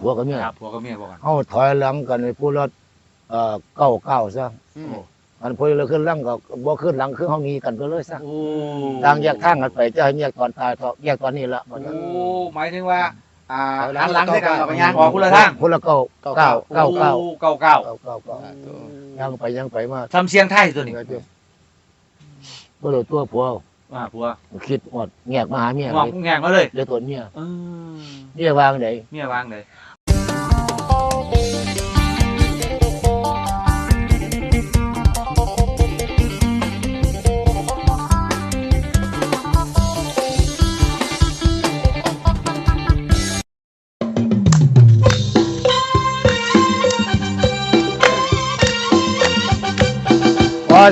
ผัวกับเมียครับผัวกับเมียบอกกันเอาถอยหลังกันในผู้ละเอ่อเก้าเก้าซะอืมอันผู้ละขึ้นหลังก็บ่ขึ้นหลังคือเฮามีกันไปเลยซะโอ้ต่างแยกทางกันไปจะให้แยกตอนตายก็แยกตอนนี้ละโอ้หมายถึงว่าอ่าถอยหลังหันหลังใส่กันเก้าเราก็เก้าย่างออกคนละทางผู้ละเก้าเก้าเก้าเก้าโอ้เก้าเก้าเก้าเก้าเก้าสาธุยังไปยังไปมาทำเสียงไทยตัวนี้ก็เลยตัวผัวว่าผัวคิดหมดแงกมาหาเมียงอกแงงมาเลยเดี๋ยวตัวเมียเออเมียวางไหนเมียวางเลย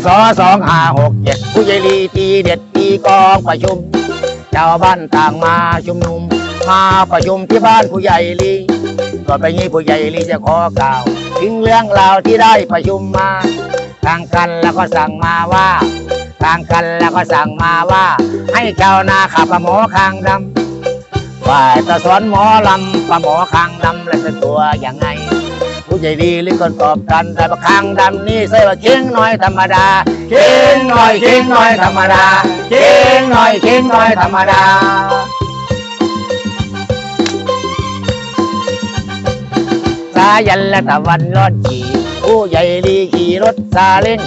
ศสองห้าหกเจ็ดผู้ใหญ่ลีตีเด็ดตีกองประชุมชาวบ้านต่างมาชุมนุม มาประชุมที่บ้านผู้ใหญ่ลีต่อไปนี้ผู้ใหญ่ลีจะขอกล่าว ถึงเรื่องราวที่ได้ประชุมมาทางกันแล้วก็สั่งมาว่าทางกันแล้วก็สั่งมาว่า ให้ชาวนาขับปลาหมอคางดำฝ่ายตะสอนหมอลำปลาหมอคางดำและเป็นตัวอย่างไง ใหญ่ดีหรือคนตอบกันแต่ประคางดำนี่ใส่ว่าเคียงน้อยธรรมดาเคียงน้อยเคียงน้อยธรรมดาเคียงน้อยเคียงน้อยธรรมดาสายันและตะวันรอดขี่ผู้ใหญ่ดีขี่รถซาเล้ง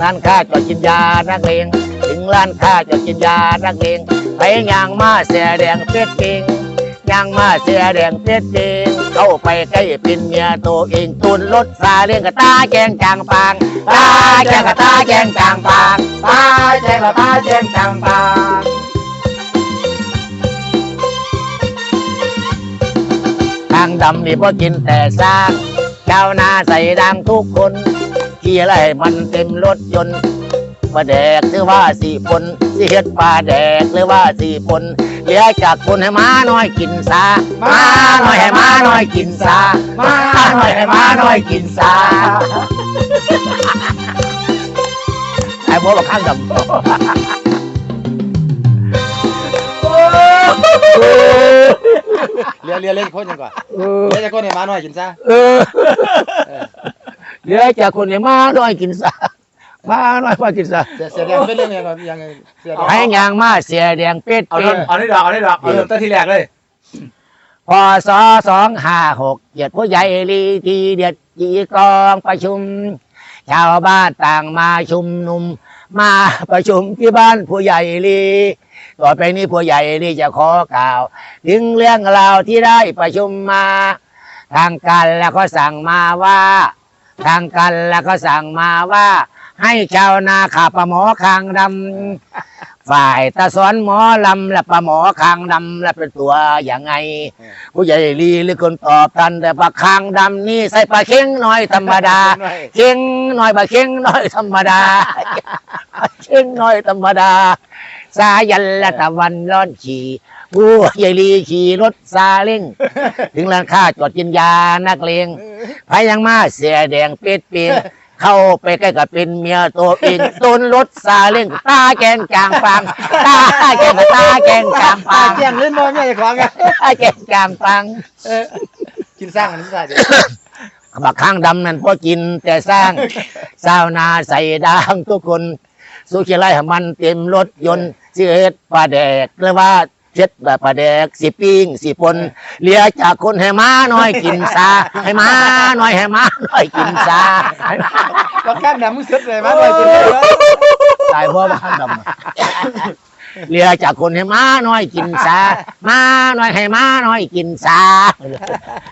ร้านค้าจอดกินยานักเลงถึงร้านค้าจอดกินยานักเลงไปย่างมาเสียแดงเป็ดเก่งย่างมาเสียแดงเป็ดเก่ง เข้าไปใกล้ป็นเมียตัวเองตุนรถซาเล้งกับตาแกงจางปางตาแกงกับตาแกงจางปางตาแกงกับตาแกงจางปางทางดำนี่พอกินแต่สร้างชาวนาใส่ดังทุกคนขี่อะไรมันเต็มรถยนต์ปลาแดกหรือว่าสี่ปนสิเฮ็ดปลาแดกหรือว่าสี่ปน เหลือจากคนให้ม้าน้อยกินซาม้าน้อยให้ม้าน้อยกินซาม้าน้อยให้ม้าน้อยกินซาไอ้บัวบักข้างดำเรียนเรียนเล่นคนยังก่อนเออเรียนจะคนให้มาหน่อยกินซะเออเหลือจากคนให้ม้าน้อยกินซา ม้าน้อยมากินซาเสียเสียแดงเป็นเรื่องยังไงยังไงเสียแดงให้ยางมาเสียแดงเป็ดเอาเป็เริ่นมเอาได้ดอกเอาได้ดอกเอาเริ่มต้นที่แรกเลยพศสองห้าหกเหยียดผู้ใหญ่ลีทีเด็ดจีกองประชุม ชาวบ้านต่างมาชุมนุม มาประชุมที่บ้านผู้ใหญ่ลีต่อไปนี้ผู้ใหญ่ลีจะขอกล่าว ถึงเรื่องราวที่ได้ประชุมมา ทางกันแล้วก็สั่งมาว่า ทางกันแล้วก็สั่งมาว่า ให้ชาวนาขับปลาหมอคางดำฝ่ายตาสอนหมอลำและปลาหมอคางดำและเป็นตัวอย่างไง ผู้ใหญ่ลีหรือคนตอบทันแต่ปลาคางดำนี่ใส่ปลาเค็งน้อยธรรมดาเค็งน้อยปลาเค็งน้อยธรรมดาเค็งน้อยธรรมดา สายันและตะวันร้อนขี่ผู้ใหญ่ลีขี่รถซาเล้งถึงร้านค้าจอดกินยานักเลงพายังมาเสียแดงเป็ดเปีย เข้าไปใกล้กับเป็นเมียตัวเองต้นรถซาเล้งตาแกงจางปางตาแกงตาแกงจางปลาปางแจ้งเล่นบอลไม่ใช่ของไงตาแกงจางปางกินสร้างอันนี้ใส่เดี๋ยวบักข้างดำนั่นพอกินแต่สร้างสาวนาใส่ดางทุกคน สุขีไล่มันเต็มรถยนต์เสียดปลาแดกหรือว่า เช็ดแบบปลาแดกสิปิ้งสิปนเหลียจากคนให้ม้าน้อยกินซาให้ม้าน้อยให้ม้าน้อยกินซาให้ม้าก็ข้างดำมึงเสียเลยมาหน่อยกินเลยตายเพราะบักข้างดำอะเหลียจากคนให้ม้าน้อยกินซาม้าน้อยให้ม้าน้อยกินซา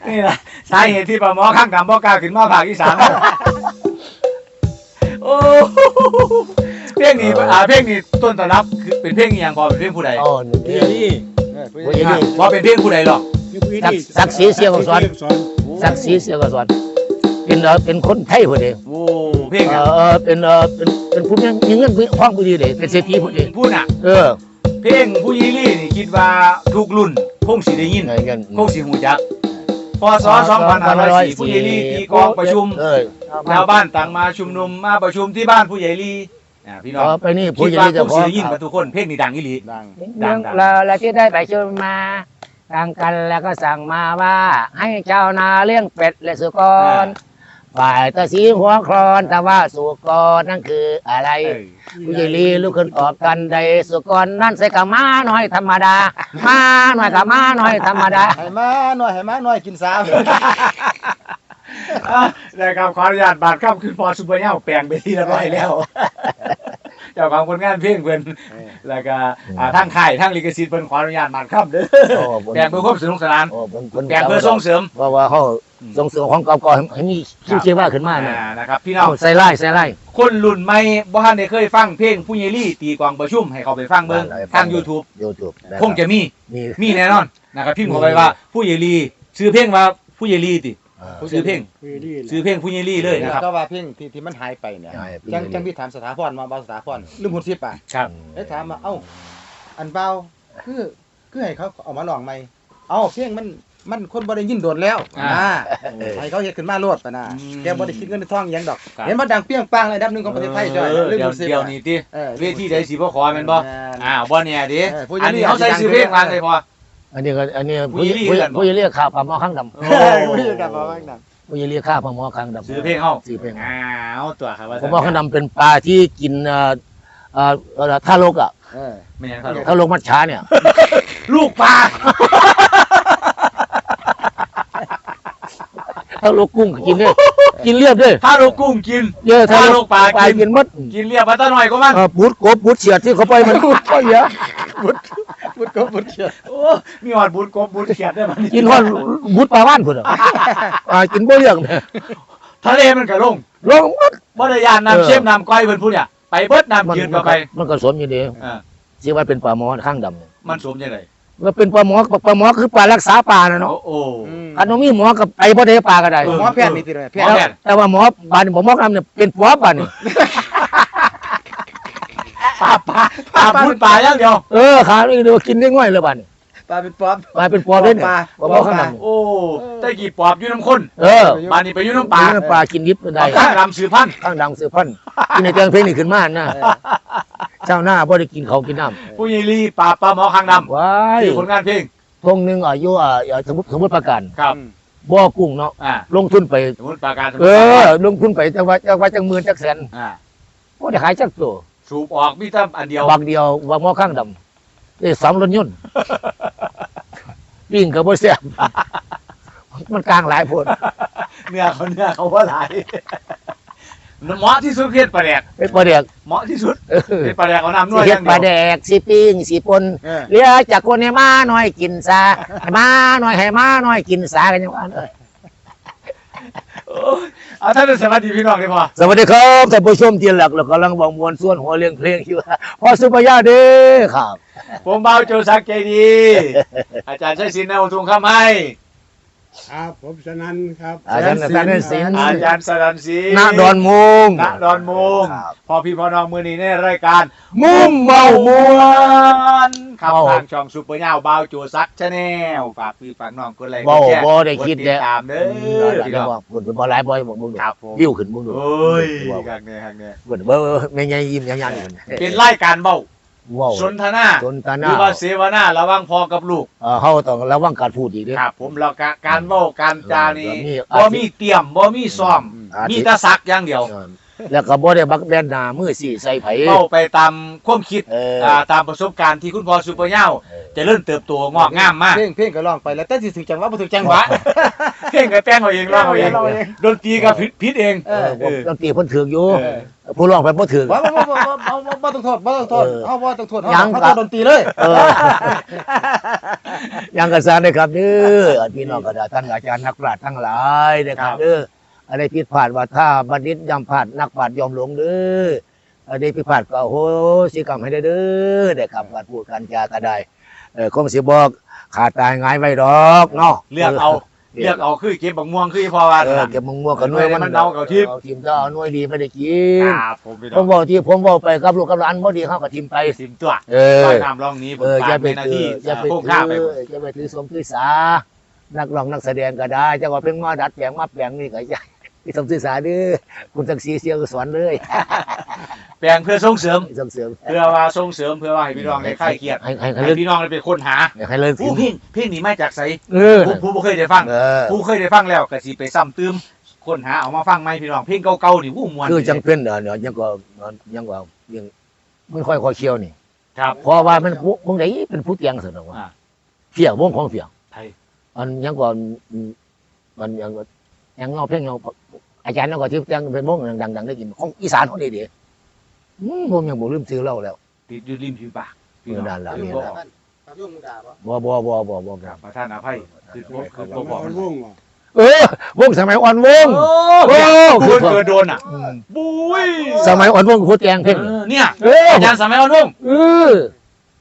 นี่แหละสาเหตุที่ปลาหมอข้างกำบ่กล้าขึ้นมาภาคอีสานโอ้ เพลงนี้อ่าเพลงนี้ต้นตำรับคือเป็นเพลงอหย่างพอเป็นเพลงผู้ใดโอ้นี่พี่ นี่ผู้ใหญ่พอเป็นเพลงผู้ใดหรอกพี่ศักนี่ศักดิ์ศรีเสียงของสอนสอนศักดิ์ศรีเสียก็สอนเป็นเออเป็นคนไทยพอดีโอ้เพลงเออะอเออเป็นเออเป็นเป็นผู้มีมีเงินมีห้องพอดีเลยเป็นเศรษฐีพอดีพูดน่ะ เออเพลงผู้ยีรี่นี่คิดว่าทุกรุ่นคงสิได้ยินไงกันคงสิหูจักพศ2504ผู้ใหญ่ลีตีกองประชุมเออชาวบ้านต่างมาชุมนุมมาประชุมที่บ้านผู้ใหญ่ลี อ่าพี่น้องต่อไปนี่คิผู้ดใหญ่ว่าจะคงขอสิได้ยินกันทุกคนเพลงนี้ดังอีหลี ดังเรื่องราวอะไรที่ได้ไปชมมาต่างกันแล้วก็สั่งมาว่า ให้เจ้านาเลี้ยงเป็ดและสุกรฝ่ายตาสีหัวครอนแต่ว่าสุกรนั่นคืออะไรเออ ผู้ใหญ่ลีลุกขึ้นตอบกันใดสุกรนั่นใส่กับม้าน้อยธรรมดาม้าน้อยกับม้าน้อยธรรมดาให้มาหน่อยให้มาหน่อยกินสาม อะได้ครับขออนุญาตบาดค่ำขึ้นพอซุปเปอร์เน่าแปลงไปที่เรียบร้อยแล้วเจ้าของผลงานเพลงเพิ่นแล้วก็อ่าทางค่ายทางลิขสิทธิ์เพิ่นขออนุญาตบาดค่ำเด้อโอ้ผมแปลงเพื่อความสนุกสนานโอ้ผมผมแปลงเพื่อส่งเสริมเพราะว่าเขาส่งเสริมของเก่าๆให้มีชื่อเชื่อว่าขึ้นมาเนี่ยอ่านะครับพี่น้องเอาใส่ไล่ใส่ไล่คนรุ่นใหม่บ่ทันได้เคยฟังเพลงผู้ใหญ่ลี่ตีกลองประชุมให้เขาไปฟังเบิ่งทาง YouTube ยูทูบคงจะมีมีมีแน่นอนนะครับพิมพ์เข้าไปว่าผู้ใหญ่ลี่ชื่อเพลงว่าผู้ใหญ่ลี่ติ อ่าชื่อเพลงชื่อเพลงผู้ใหญ่ลี่เลยนะครับ ก็ว่าเพลงที่ที่มันหายไปเนี่ยหายไป จังจังพี่ถามสถาพรมาบ่าวสถาพรลืมหุ่นสิบอะครับเอ้ยถามมาเอ้าอันเบาคือคือให้เขาเอามาลองใหม่เอ้าเพลงมันมันคนบ่ได้ยินโดนแล้วอ่านะให้เขาเฮ็ดขึ้นมาโลดปะนะอืมแกบ่ได้คิดเงินในทองอิหยังดอก ครับ เห็นว่าดังเปรี้ยงปังระดับหนึงของประเทศไทยจ้อยเออลืมเดี๋ยวหุ่นสิบเดี๋ยวอะนี้ติเออเวทีใดสิบ่ขอแม่นบ่แม่นอ่าบ่เนี่ยดิเออผู้ใหญ่อันนี้เขาใส่ชื่อเพลงวางเลยพอ อันนี้ก็อันนี้ผู้ผู้ใหญ่ลี่ผู้กันบ่ผู้ใหญ่เรียกข้าวปลาหม้อข้างดำโอ้เออผู้ใหญ่กันบ่ว่าจังนั้นผู้ใหญ่เรียกข้าวปลาหม้อข้างดำชื่อเพลงเฮาชื่อเพลงอ้าวตัวครับว่าปลาหม้อข้างดำเป็นปลาที่กินเอ่อเอ่อเอ่อท่าโลกอะเออไม่ยังครับท่าโลกมัดช้าเนี่ย ลูกปลาท่าโลกกุ้งก็กินด้วยกินเรียบด้วยถ้าลูกกุ้งกินเยอะท่าท่าโลโลกกปปลาลากินกินหมดกินเรียบมาตะหน่อยก็มันเออปุดกบปุดเฉียดที่เขาไปมันก็เยอะ พุดก็พุดเชียวโอ้มีหอดบุญกบบุญเขียดได้มันกินฮอดบุดปลาว่านพุ่นอะอ่ากินบ่เรื่องเนี่ยทะเลมันก็ลงลงมัดบ่ได้ยานเออน้ำเชื่อมน้ำก้อยเพิ่นพูดเนี่ยไปเบิดน้ำยืนมัมาไปมันก็สมอยู่ดีอ่าชื่อว่าเป็นปลาหม้อข้างดำเนี่ยมันสมยังไงมันเป็นปลาหมอปลาหมอคือปลารักษาปลานะเนาะโอ้โอ้ คันบ่มีหมอกับไปบ่ได้ปลาก็ได้เออหมอแพทย์นี่ติดเลยแพหมอทย์แพทย์แต่ว่าหมอบานผมหมอกำเนี่ยเป็นผัวบานนี่ ปลาปลาปลาพูดปลาอย่างเดียวเออขานี่ดูกินได้ง่อยเลยบานนี่ปลาเป็นป๊อบ ปลาเป็นผัวด้วยเนี่ยปลาปลาหมอข้างดำโอ้ได้กี่ปอบอยู่น้ำคนเออปลานี่ไปอยู่น้ำปลากินปลากินยิบก็ได้ปลาดำสือพันธุ์ข้างดำสือพันธุ์กินในเตียงเพลงนี่ขึ้นมานะเออเจ้าหน้าบ่ได้กินเขาวกินน้ผู้ใหญ่ลีปลาปลาหมอคางดำว้ายำคือผลงานเพลงทงหนึงอายุอ่าอ่าสมมติสมมติประกันครับบ่อกุ้งเนาะอ่าลงทุนไปสมมติปลาการสมมุเอติปลาอการลงทุนไปจังว่าจังว่าจังหมื่นจักแสนอ่าบ่ได้ขายจักตัว สูบออกมีแต่อันเดียวบางเดียวว่าหมอข้างดำได้สองรถยนต์ปิ้งก็บ่แซ่บมันกลางหลายโพดเนื้อเขาเนื้อเขาว่าหลายเหมาะที่สุดเพียปลาแดกเป็นปลาแดกเหมาะที่สุดเออเป็นปลาแดกเอาน้ำนสิวดอเฮ็ดย่างปลาเดีแดยวกสิปิ้งสิปนเออเหลือจากคนให้มาหน่อยกินซาให้มาหน่อยให้มาหน่อยกินซากันอย่างว่าเออโอ้ย เอาท่านสวัสดีพี่น้องเลยพอสวัสดีครับท่านผู้ชมที่หลักเรากำลังบอกมวลส่วนหัวเรียงเพลงอยู่พอสุภาพยาเด้อครับ ผมเบาโจสักใจดี อาจารย์ชัยศิลป์นาอุทุงคำให้ ครับผมสนันครับ อาจารย์อาจารย์ศิลป์อาจารย์สรันศรีณดอนมุงณดอนมุงครับพอพี่พอน้องมือนี้ในรายการมุมเมามวนครับเมาทางช่องซุปเปอร์เน่าเบาโจซักชาแนลฝากพี่ฝากน้องกดไลค์กเบาดแชร์บ่ได้คิดกเด้ติดตามเด้อพี่น้องบอกคุณบ่หลายบ่บอกมึงดูครับผมวิวขึ้นมึงดูโอ้ยว้าวกักเนี่ยกักเนี่ยเบิ่งเบิ่งแม่ใหญ่ยิ้มยังยังอยู่เป็นรายการเบา ว้าวสนทนาสนทหนารือว่าเสวนาระหว่างพ่อกับลูกเอ่อเฮาต้องระวังการพูดอีกเด้อครับผมแล้วก็การเว้าการจานี่เออมีบ่มีเตรียมบ่มีซ้อมอาทิมีแต่ซักอย่างเดียวเออแล้วก็บ่ได้บักแบนหน้ามือสี่ใส่ไผเว้าไปตามความคิดเอออ่าตามประสบการณ์ที่คุณพ่อซุปเปอร์เน่า เออ เจะเริ่มเติบโตงอกงามมาก เพลงเพลงก็ร้องไปแล้วแต่สิถึงจังหวะบ่ถึงจังหวะเพลงก็แต่งเอาเองร้องเอาเองร้องเอาเองดนตรีก็ผิดผิดเอง เอเอออผมต้องตีเพิ่นถือกอยู่เออ ผู้ร้องเพิ่นบ่ถือก บ่บ่บ่บ่บ่บ่บ่ต้องโทษบ่ต้องโทษเออเฮาบ่ต้องโทษเฮายังเฮาครัโทบษดนตรีเลยเออยังกระซานได้ครับเด้อพี่น้องก็ได้ท่านอาจารย์นักปราชญ์ทั้งหลายได้ครับ เด้ออะไรผิดพลาดว่าถ้าบัณฑิตย่ำพลาดนักปราชญ์ยอมหลงเด้ออะไรผิดพลาดก็โหสิกรรมให้ได้เด้อได้ครับการพูดกันจาก็ได้ เออคงสิบอกขาดตายง่ายไว้ดอกเนาะเลือกเอา เลือกเอาคือเก็บบักม่วงคือพอว่าเออเก็บมึงม่วงกับหน่วยเอาหน่วยมันเอากับทิพย์เอาทิมก็เอาหน่วยดีไม่ได้กินครับผมพี่ผน้อมงบอกที่ผมบอกไปกับลูกกับหลานบ่ดีเขาก็ทิมไป สิมตัวเอร้ออยน้ำร่องนี้ผมเออฝาอย่ากไปเป็นหน้าถืที่ออย่าไปโค้งถืข้าไปออย่าไปถือสมถือสา นักร้องนักแสดงก็ได้จะว่าเป็นมาดัดแปลงมาแปลงนี่ก็อย่า ที่สมถือสาเด้อคุณตักสีเสียงสอนเลยแปลงเพื่อส่งเสริมส่งเสริม เพื่อว่าส่งเสริมเพื่อว่าให้พี่น้องได้คลายเครียดให้ให้ให้ให้เล่นพี่น้องได้ไปค้นหาให้เล่นผู้เพลงเพลงนี้มาจากไสเออผู้ผู้บ่เคยได้ฟังเออผู้เคยได้ฟังแล้วก็สิไปซ้ำเติมค้นหาเอามาฟังใหม่พี่น้องเพลงเก่าๆนี่วู้ม่วนคือจังเป็นเดี๋ยวเดี๋ยวยังก็ยังก็ยังมันค่อยค่อยเคี้ยวนี่ครับ เพราะว่ามันผู้วงไหนเป็นผู้เตียงเสนอว่าอ่าเพียงวงของเพียงไทย อันยังก่อนอืมมันยัง ก็ยังเงาเพลงเงาอาจารย์ยังก็ที่เตียงเป็นวงดังๆได้กินของอีสานเขาดีดีๆอืมผมยังบ่ลืมซื้อเหล้าแล้วติดอยู่ริมผิวปากพี่น้องเออนั่นล่ะเออนี่บ่นะออกท่านพระร่วงมุดาบ่บ่บ่บ่บ่บ่คบ่รับประธานอภัยคือบ่คือบ่บอกมันว่งบ่เออวงสมัยอ่อนวงโอ้โอ้พูดเกิดโดนอะอืมบุ้ยสมัยอ่อนวงผู้เตียงเพลงเออเนี่ยเอออาจารย์สมัยอ่อนวงเออ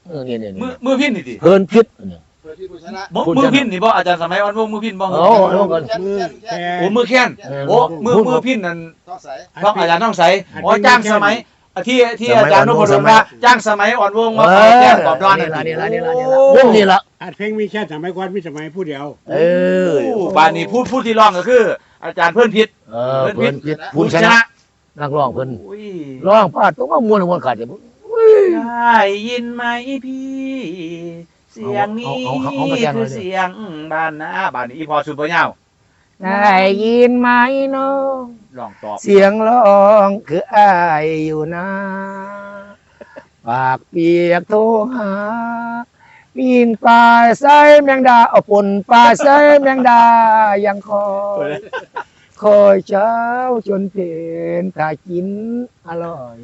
เออนี่นี่มือนี่มือพินนี่ดิเพิ่นพิษเนี่ยเพื่ อที่ผู้ชนะบ่มือพินนี่บ่อาจารย์สมัยอ่อนวงมือพินบ่โอ้โหก่อแค่นแค่นแค่นโอ้มือแค้นเออโอ้มือมือพินนั่นต้องใสต้องอาจารย์ต้องใสอ๋อจ้างสมัยที่ที่อาจารย์นพดอ่อนลว่าจ้างสมัยอ่อนวงมาเอขออแค้นตอบร้อนนี่ละนี่ละนี่ละนี่ละวงนี่ละอัดเพลงมีแค่สมัยก่อนมีสมัยผู้เดียว เออโอ้บานนี้พูดพูดที่ร้องก็คือ อาจารย์เพื่อนพิษเพิ่อนพิษผู้ชนะนักร้องเพิ่อุ้ยร้องพลาดต้องมามวนมวนขาดจะได้ยินไหมพี่ เสียงนี้เอาเอาเอามาแจ้งหน่คืออยดิเสียงบ้านนะบ้านนี้อีพอสุปเปอร์เน่าได้ยินไหมน้องลองตอบเสียงร้องคืออายอยู่นะปากเปียกโทรหาปีนป่ายใส่แมงดาเอาปนป่ายใส่แมงดายังคอยคอยเช้าจนเพลนถ้ากินอร่อย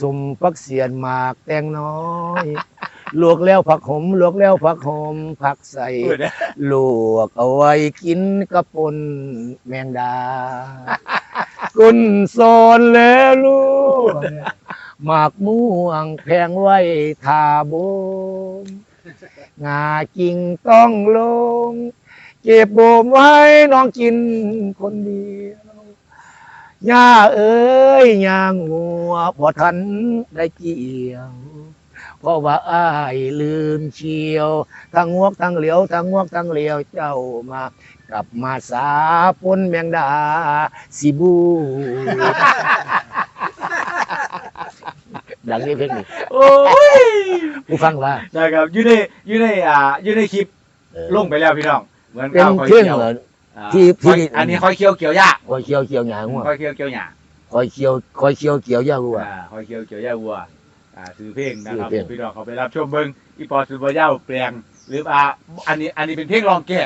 สมพักเสียนหมากแตงน้อย ลวกแล้วผักหอมลวกแล้วผักหอมผักใส่เปิดนะลวกเอาไว้กินกระปนแมงดา กุนโซนแล้วลูกหมากม่วงแพงไว้ทาบมงากิ่งต้องลง เก็บโบมไว้น้องกินคนเดียวย่าเอ้ยย่างงัวพอทันได้เกี่ยว เพราะว่าอ้ายลืมเชียวทั้งงวกทั้งเหลียวทั้งงวกทั้งเหลียวเจ้ามา กลับมาสาปนแมงดาสิบู ดังนี้เพลงนี้โอ้ยผู้ฟังว่านะครับอยู่ในอยู่ในอ่าอยู่ในคลิปเออลงไปแล้วพี่น้อง เหมือนเป็นข้าวคอยเพลงเกี่ยวเหรอ อ่าที่ที่คอยอันนี้คอยเคี้ยวเกี่ยวหญ้าคอยเคียวเคียวหยางวัวคอยเคี้ยวเกี่ยวหญ้าคอยเคียวคอยเคียวเกี่ยวย่าวัวอ่าคอยเคี้ยวเกี่ยวหญ้าวัว อ่าซื้อเพลงนะครับซื้อเพลง พี่น้องเขาไปรับชมเบิ้งอีปอสุปเปอร์เน่าแปลงหรืออ่าอันนี้อันนี้เป็นเพลงลองแก้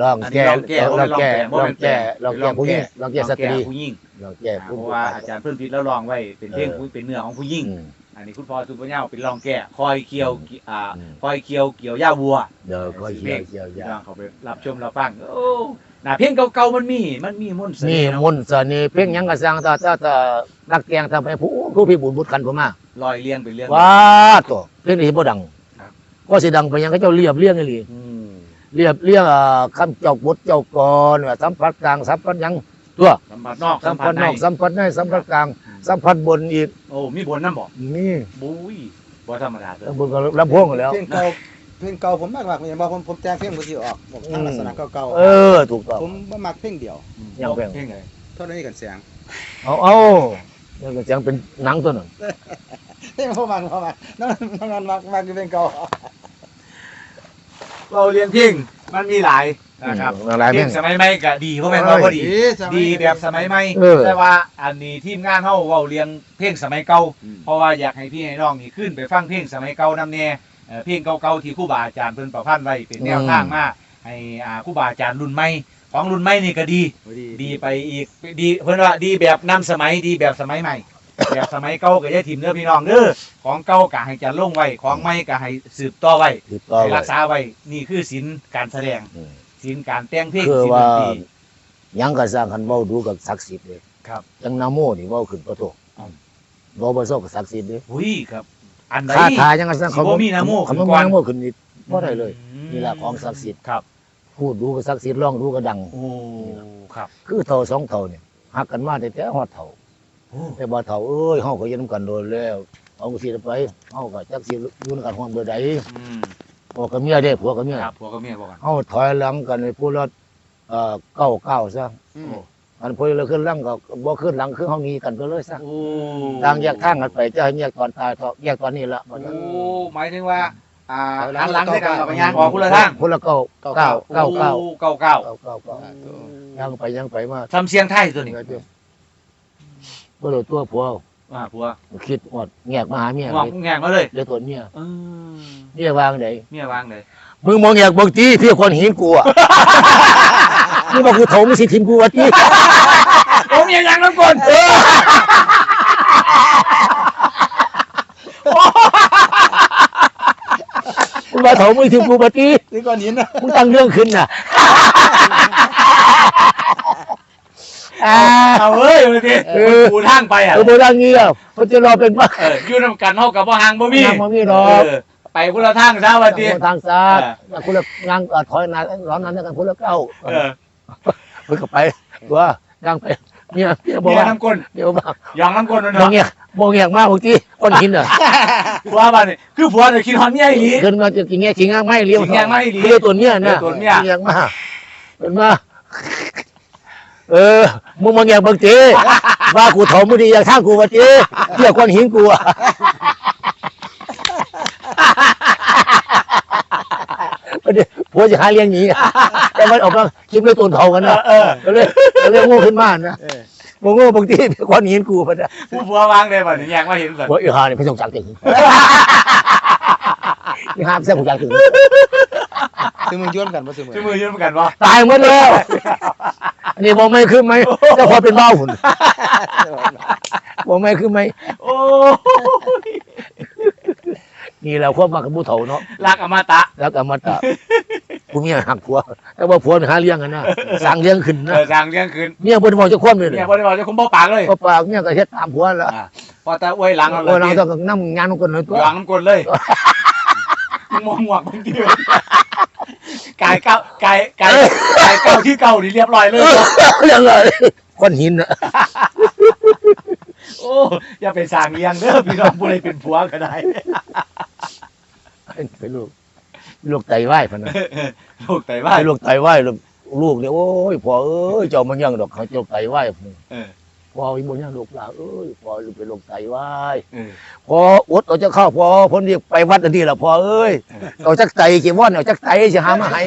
ลองอันนี้แก้ลองแก้ลองแก้บ่ลอแม่งนแปลแก้งลองแก้ผู้หญิงลองแก้สตรีผู้หญิงลองแก้อ่าผู้เพราะว่าอาจารย์เพิ่นพิษแล้วลองไว้เป็นเพลงเออผู้เป็นเนื้อของผู้หญิง อืม อันนี้คุณพ่อสุปเปอร์เน่าเป็นลองแก้คอยเคี้ยวอ่าอืม คอยเคี้ยวเกี่ยวหญ้าวัวเดี๋ยวคอยเคียวเคียวพี่ย่าน้องเขาไปรับชมรับฟังโอ้ห น้าเพลงเก่าๆมันมีมันมีมนต์เสนี่น่ห์เนาะมนต์เสน่ห์เพลงหยังกระสังตาตาตานักแกงทำให้ผู้ผู้พี่บุญบุญคันผมมาลอยเลียงไปเรื่องว้าตัวเพลงนี้บ่ดังครับก็สิดังไปยังก็เจ้าเรียบเรียงอีหลีอืมเรียบเรียงอ่าคำเจ้าบทเจ้ากรว่าสัมผัสกลางสัมผัสหยังตัวสัมผัสนอกสัสัมมผัผัสสนในอกสัมผัสในสัมผัสกลางสัมผัสบนอีกโอ้มีบนน้ำบอกนี่บุ้ยบ่ธรรมดาเลย บนก็ลำโพงแล้ว เพลงเก่า เพลงเก่าผมมากมากอย่างบอกผมผมแต่งเพลงบ่สิออกบอกทางลักษณะเก่าเออ ถูกต้องๆผมบ่มักเพลงเดียวยังเพลงเพลงไงเท่านี้กันเสียงเอาเอานี่ก็จังเป็นหนังตัวนั้นเพลงบ่มักบ่มักนั่นนั่นมักมักคือเพลงเก่าเราเรียนเพลงมันมีหลายนะครับอืมหลายเพเพลลงงสมัยใหม่ก็ดีเพราะแม่นว่าบ่ดี ดีแบบสมัยใหม่เออแต่ว่าอันนี้ทีมงานเฮาเว้าเรียงเพลงสมัยเก่าเพราะว่าอยากให้พี่ให้น้องนี่ขึ้นไปฟังเพลงสมัยเก่านำแน่ เอ่อเพลงเก่าๆที่ครูบาอาจารย์เพิ่นประพันธ์ไว้เป็นแนวทางมาให้อ่าครูบาอาจารย์รุ่นใหม่ของรุ่นใหม่นี่ก็ดี ดีไปอีกดีเพิ่นว่าดีแบบนำสมัยดีแบบสมัยใหม่ แบบสมัยเก่าก็อย่าถิ่มเด้อพี่น้องเด้อของเก่าก็ให้จัดลงไว้ของใหม่ก็ให้สืบต่อไว้ถูกต้องให้รักษาไว้นี่คือศีลการแสดงอืมศีลการแต่งเพลงคือศีลดว่านตรีหยังก็สร้างคันเว้าดูกับศักดิ์สิทธิ์เลยครับจังนาโมนี่เว้าขึ้นประตูอืมเว้าบ่ซอกกับศักดิ์สิทธิ์เด้อุ้ยครับ อันใด คาถายังก็สร้างสิบ่มีนะโมเขาบ่ขึ้นมีก่อน นะโมขึ้นนี่บ่ได้เลยอืมนี่แหละของศักดิ์สิทธิ์ ครับ พูดดูก็ศักดิ์สิทธิ์ร้องดูก็ดัง โอ้ ครับ คือเท่าสองเท่าเนี่ยหักกันมาแต่แต่ฮอดเท่า โอ้ แต่บ่เท่าเอ้ยเฮาก็อยังนำกันโดนแล้วเอาสิไปเฮาก็จักสิอยู่นำกันฮ้อนเบอร์ใดอืมพ่อกับเมียเด้ผัวกับเมียครับผัวกับเมียบอกกันเฮาถอยหลังกันให้ผู้ละเอ่อเก้าเก้าซะอืมเฮ อันพอเราขึ้นหลังก็บ่ขึ้นหลังคือเฮานี้กันก็เลยซะโอ้ต่างแยกทางกันไปจะให้แยกตอนตายก็แยกตอนนี้ละโอ้หมายถึงว่า อ่าหันหลังด้วยกันกับพยานออกคนละทางคนละเก้าเก้าเก้าเก้าโอ้เก้าเก้าเก้าเก้าเก้ายังไปยังไปมาทำเสียงไทยตัวนี้บ่รู้ตัวผัวอ่าผัวคิดหมดแงกมาหาเมียงอกแงกมาเลยเดี๋ยวตัวเมียเออเมียวางไหนเมียวางเลยมึงมองแงกบอกตีพี่คนหินกูอะ นี่บอกกูโถมสิทิมกูวะตีผมยังยังน้ำกลมึงมาโถมมึงทิมกูวะตีนี่ก้อนหินนะมึงตั้งเรื่องขึ้นน่ะอ่าเอาเฮ้ยมาดิเออปูทางไปอะเออโบราณเงี้ยเขาจะรอเป็นบ้าเอออยู่นำกันเฮากับบ่ห่างบ่มีนางบ่มีหรอกเออไปคนละทางซะว่าติทางซ้ายเออคุณละงานเอ่อถอยนานร้อนนั้นกันคุณละเก้า เออมึงก็ไปว่ายังไปเนี่ยเนี่ยบอกเมียว่าน้ำกลเดี๋ยวบ้างยองน้ำกลนั่นมองเนาะเงี้ยมองเงี้ยมากบางทีก้อนหินอะผัวบ้านนี่คือผัวจะคิดฮอดเมียอีหลี ขึ้นมาจะกินเงี้ยชิงง่างไม่เลี้ยวชิงง่างไม่เลี้ยวเลี้ยวตัวเนี้ยนะเลี้ยวตัวเนี้ยชิงง่างมาเป็นมาเออมึงมองเงี้ยบางทีว่ากูถมไม่ดีอย่างท่างกูบางทีเที่ยวก้อนหินกูอะประเดี๋ยว ผัวจะหาเลี้ยงหนีแต่มันออกมาคิดไม่ตนเท่ากันนะเออก็เลยก็เลยโง่ขึ้นมานะเออโง่โง่บางทีก้อนหินกูปะนะผู้ผัววางได้บ่นี่แยกมาเห็นก่อนว่าอีหาเนี่ยไม่ต้องจักถึงอีหาไม่ต้องจักถึงซึ่งมึงย้อนกันบ่ซึ่งมึงชื่อมือยืนกันบ่ตายหมดแล้วอันนี้บอกไม่คือไหมแต่พอเป็นเบ้าหุ่นบอกไม่คือไหมโอ้ย นี่เราควบมากับผู้เฒ่าเนาะรักอมตะแล้วก็มาตะกูเมียหักผัวแต่ว่าผัวมันหาเลี้ยงกันนะสั่งเลี้ยงขึ้นเอนะอสร้างเรื่องคืนเมียบนบอกจะคว่ำเลยเนี่ยบ่ได้บอกจะคุมบ่ปากเลยก็ปากเมียก็เฮ็ดตามผัวแล้วอ่าพอแต่อวยหลังเอาเลโอ้ยยเราต้องนั่งงานกันเลยตัวหลังน้ำกลเลยมึงมองหมวกมึงดิวกายเก้ากายกายกายเก้าที่เก่านี่เรียบร้อยเลยเรื่องอะไรก้อนหินอะโอ้อย่าไปสร้างเลี้ยงเด้อพี่น้องผู้ใดเป็นผัวก็ได้ เป็นลูกลูกไตวายพะนะลูกไตว่าไอ้ลูกไตวายลูกลูกเนี่ยโอ้ยพ่อเอ้ยเจ้ามันยังดอกเขาเจ้าไตวายเออพ่ออีบ่ยังลูกหลานเอ้ยพ่อลูกเป็นลูกไตวายเออพออดเอาจะเข้าพอพ้นเรียกไปวัดอันนี้ละพอเอ้ยเอาจักไตกี่ว่อนเอาจักไตจะหามาให้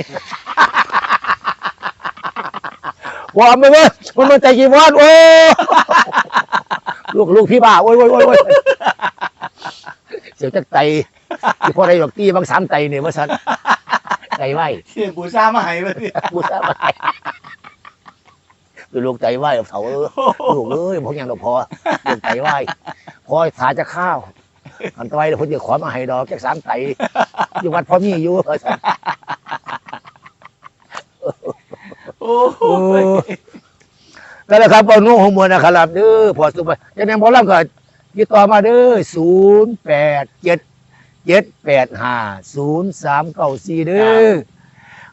ว่าไม่เว้ยมันมันใจกี่ว่อนโอ้ลูกลูกพี่บ้าโอ้ยโอ้ยโอ้ยโอ้ย เสียวจักไตที่พอได้ดอกตีบางสามไตเนี่ยว่าสันไตไหวเสียบูซ่ามาให้มาดิกูทราบไหมเป็นลูกไตไหวเถาเออลูกเอ้ยพวกยังดอกพอลูกไตไหวพอถาจะข้าวอันต่อไปเดี๋ยวผมจะขอมาให้ดอกจากสามไตอยู่วัดพ่อมีอยู่ว่าซั่นโอ้โอ้ก็แล้วครับเอานุ่งหัวมวลนะครับเด้อพอสุไปจะแนมพอลำก็ ติดต่อมาเด้อศูนย์แปดเจ็ดเจ็ดแปดห้าศูนย์สามเก้าสี่เด้อ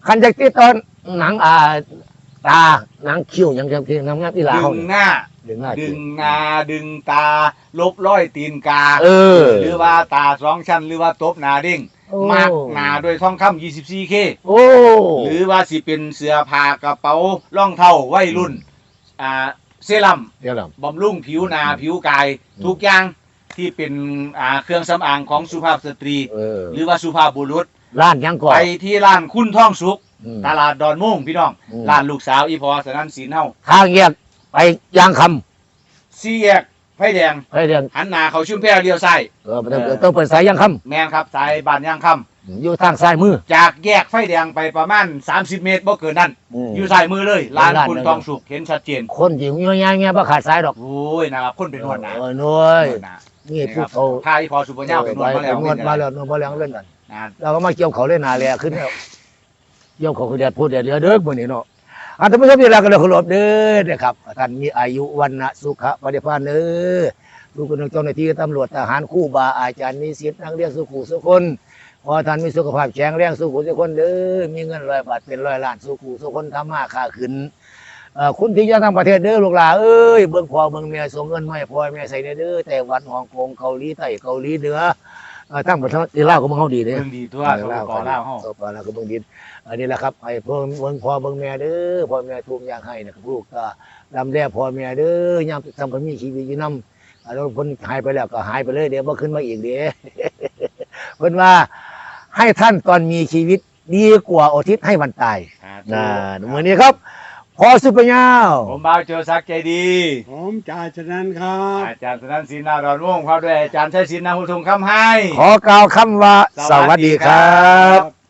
คันจากติดตอนหนังอ่าตาหนังคิ้วหยังจะเพียงน้ำงามอีหลาดึเขางเนี่ยหน้า ดึงหน้าดึคิ้วงหน้าดึงตา ลบร้อยตีนกา เออ หรือว่าตาสองชั้นหรือว่าตบหนาเด้งโอ้มากหนาด้วยทองคำ 24K โอ้ หรือว่าสิเป็นเสื้อผ้ากระเป๋ารองเท้าวัยรุ่น อ่า เซรั่มเดี๋ยวเรา บำรุงผิวหนาผิวกาย อืม ทุกอย่างที่เป็นอ่าเครื่องสำอางของสุภาพสตรี เออหรือว่าสุภาพบุรุษ ร้านยังก่อนไปที่ร้านคุณท่องสุข อืม ตลาดดอนม่วงพี่น้องอืม ร้านลูกสาวอีพอสนันศีลเฮาทางแยกไปยางคสี่แยกไฟแดงำไปเรียนหันหน้าเขาชุ่มแพรเลี้ยวซ้ายเออต้องต้องเปิดสายยางคแมนครับสายบ้านย่างคำ อยู่ทางซ้ายมือำจากแยกไฟแดงไปประมาณ 30 เมตรบ่เกินนั้น อืม อยู่ซ้ายมือเลยร้านร้านคุณเลยทองสุขเห็นชัดเจนคนที่มีง่ายง่ายบ่ขาดสายดอกโอ้ยนะครับคนเป็นนวดหนาเออหน่วยนวดหนานี่นี่คผู้รับโตพาอีพอสุปัญญาเป็นนวดมาแล้วนวดมาแล้วนวดมาแล้วเล่นนั่นนะ เราก็มาเกี่ยวเขาเล่นนาแลขึ้นแล้วเกี่ยวเขาคือแดดพูดแดดเดือเด้อมื้อนี้เนาะอันท่านผู้ชมที่รักกันเลยเคารพเด้อนะครับท่านมีอายุวันนะสุขะปฏิภาณเด้อลูกคนเจ้าหน้าที่ตำรวจทหารครู่บาอาจารย์มีศิษย์นักเรียนสุขุสุคน ขอท่านมีสุขภาพแข็งแรงสุขุสุคนเด้อมีเงินร้อยบาทเป็นร้อยล้านสุขุสุคนทำมาค้าขึ้นเอ่อคุณที่จะทางประเทศเด้อลูกหลานเอ้ยเบิ่งพ่อเบิ่งแม่ส่งเงินมาให้พ่อแม่ใส่เด้อแต่วันฮ่องกงเกาหลีใต้เกาหลีเหนือเออทั้งหมดทั้งที่เล่าก็มึงเขาดีเลยเบิ่งดีตัวสปปลาวเฮาสปปลาวก็เบิ่งดีอันนี้แหละครับไอ้เพิ่งเบิ่งพ่อเบิ่งแม่เด้อพ่อแม่ทุกอย่างให้นะครับลูกก็ลำแล่พ่อแม่เด้อยามทำกันมีชีวิตอยู่นำแล้วเพิ่นหายไปแล้วก็หายไปเลยเดี๋ยวบ่ขึ้นมาอีกเด้เพิ่นว่า ให้ท่านตอนมีชีวิต ดีกว่าอุทิศให้วันตายนะมื้อนี้ครับ พอสุปยาวผมบ่าวโจซักใจดี ผมจ่าชนันครับ อาจารย์สนันศินารอนวงศ์พร้อมด้วยอาจารย์ชัยศิลป์นาหุทุงคำให้ ขอกล่าวคำว่า สวัสดีครับครับ